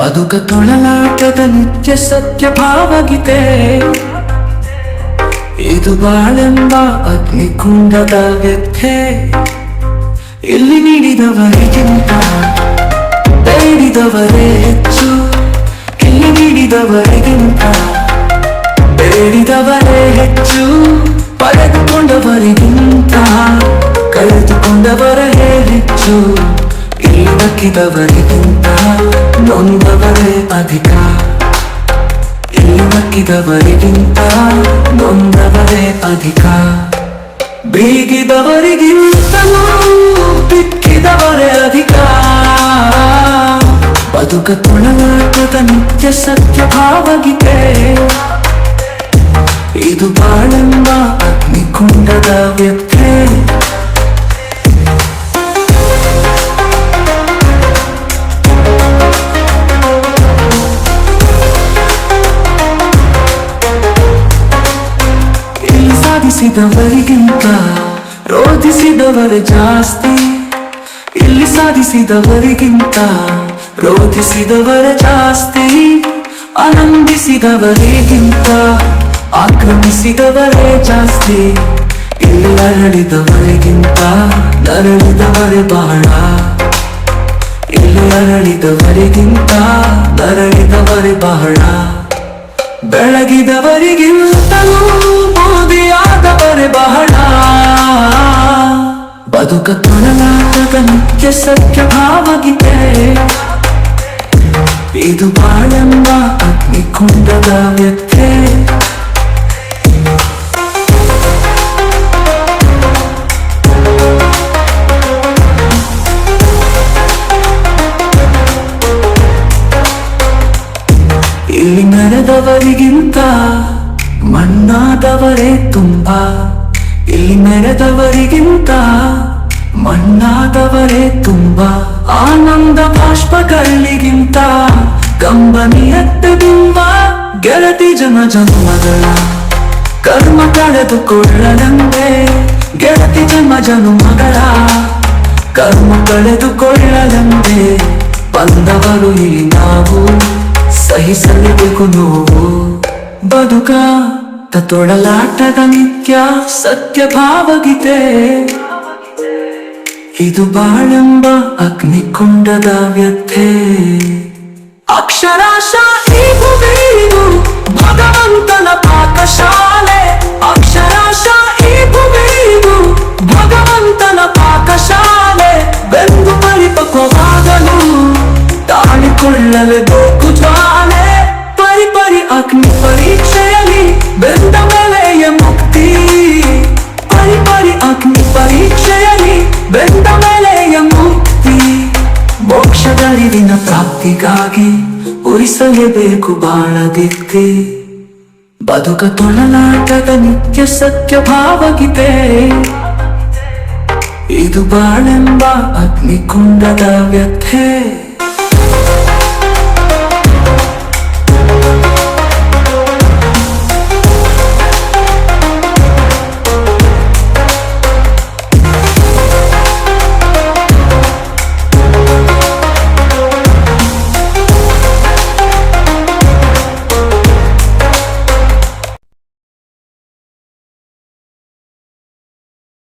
ಬದುಕ ತೊಳಲಾಟದ ನಿತ್ಯ ಸತ್ಯ ಭಾವಗೀತೆ. ಇದು ಬಾಳೆಂಬ ಅಗ್ನಿಕುಂಡದ ವ್ಯಥೆ. ಇಲ್ಲಿ ನೀಡಿದವರಿಗಿಂತ ಬೇಡಿದವರೇ ಹೆಚ್ಚು. ಇಲ್ಲಿ ನೀಡಿದವರಿಗಿಂತ ಬೇಡಿದವರೇ ಹೆಚ್ಚು. ಪಡೆದುಕೊಂಡವರಿಗಿಂತ, ಕಳೆದುಕೊಂಡವರೇ ಹೆಚ್ಚು. ಇಲ್ಲಿ ನಕ್ಕಿದವರಿಗಿಂತ ನೊಂದವರೇ ಅಧಿಕ. ಇಲ್ಲಿ ನೊಂದವರೇ ಅಧಿಕ. ಬೀಗಿದವರಿಗಿಂತಲೂ ಬಿಕ್ಕಿದವರೇ ಅಧಿಕ. ಬದುಕ ತುಳನಾಟದ ನಿತ್ಯ ಸತ್ಯ ಭಾವಗೀತೆ. ಇದು ಬಾಳೆಂಬ ಅಗ್ನಿಕುಂಡದ ಸಾಧಿಸಿದವರಿಗಿಂತ ರೋಧಿಸಿದವರ ಜಾಸ್ತಿ. ಇಲ್ಲಿ ಸಾಧಿಸಿದವರಿಗಿಂತ ರೋಧಿಸಿದವರ ಜಾಸ್ತಿ. ಆನಂದಿಸಿದವರಿಗಿಂತ ಆಕ್ರಮಿಸಿದವರೇ ಜಾಸ್ತಿ. ಇಲ್ಲಿ ಅರಳಿದವರಿಗಿಂತ ನರಳಿದವರೇ ಬಹಳ. ಇಲ್ಲಿ ಅರಳಿದವರಿಗಿಂತ ನರಳಿದವರೇ ಬಹಳ. ಬೆಳಗಿದವರಿಗಿಂತಲೂ ಮೋದಿಯಾದವರೇ ಬಹಳ. ಬದುಕ ತೊಳಲಾಟದ ನಿತ್ಯ ಸತ್ಯ ಭಾವಗಿದೆ ಇದು ಬಾಳೆಂಬ ಅಗ್ನಿಕುಂಡದ ವ್ಯಕ್ತಿ ಇಲ್ಲಿ ನಡೆದವರಿಗಿಂತ ಮಣ್ಣಾದವರೇ ತುಂಬಾ. ಇಲ್ಲಿ ಮೆರೆದವರಿಗಿಂತ ಮಣ್ಣಾದವರೇ ತುಂಬ ಆನಂದ ಬಾಷ್ಪ ಬಾಷ್ಪಗಳಿಗಿಂತ ಕಂಬನಿಯತ್ತ ಬಿಂಬ ಗೆಳತಿ ಜನ ಜನ್ಮಗಳ ಕರ್ಮ ಕಳೆದುಕೊಳ್ಳದಂತೆ ಗೆಳತಿ ಜನ್ಮ ಜನ್ಮಗಳ ಕರ್ಮ ಕಳೆದುಕೊಳ್ಳದಂತೆ ಬಂದವರು ಇಲ್ಲಿ ನಾವು ಸಹಿಸಲೇಬೇಕು ನೋವು ಬದುಕ. ತೊಳಲಾಟದ ನಿತ್ಯ ಸತ್ಯ ಭಾವಗೀತೆ. ಇದು ಬಾಳೆಂಬ ಅಗ್ನಿಕುಂಡದ ವ್ಯಥೆ. ಅಕ್ಷರಾಶ ಭಗವಂತನ ಪಾಕಶಾಲೆ. ಮೋಕ್ಷದರಿವಿನ ಪ್ರಾಪ್ತಿಗಾಗಿ ಉರಿಸಲೇಬೇಕು ಬಾಳದಿತ್ತಿ ಬದುಕ ತೊಳಲಾಟದ ನಿತ್ಯ ಸತ್ಯ ಭಾವಗಿದೆ ಇದು ಬಾಳೆಂಬ ಅಗ್ನಿಕುಂಡದ ವ್ಯಥೆ.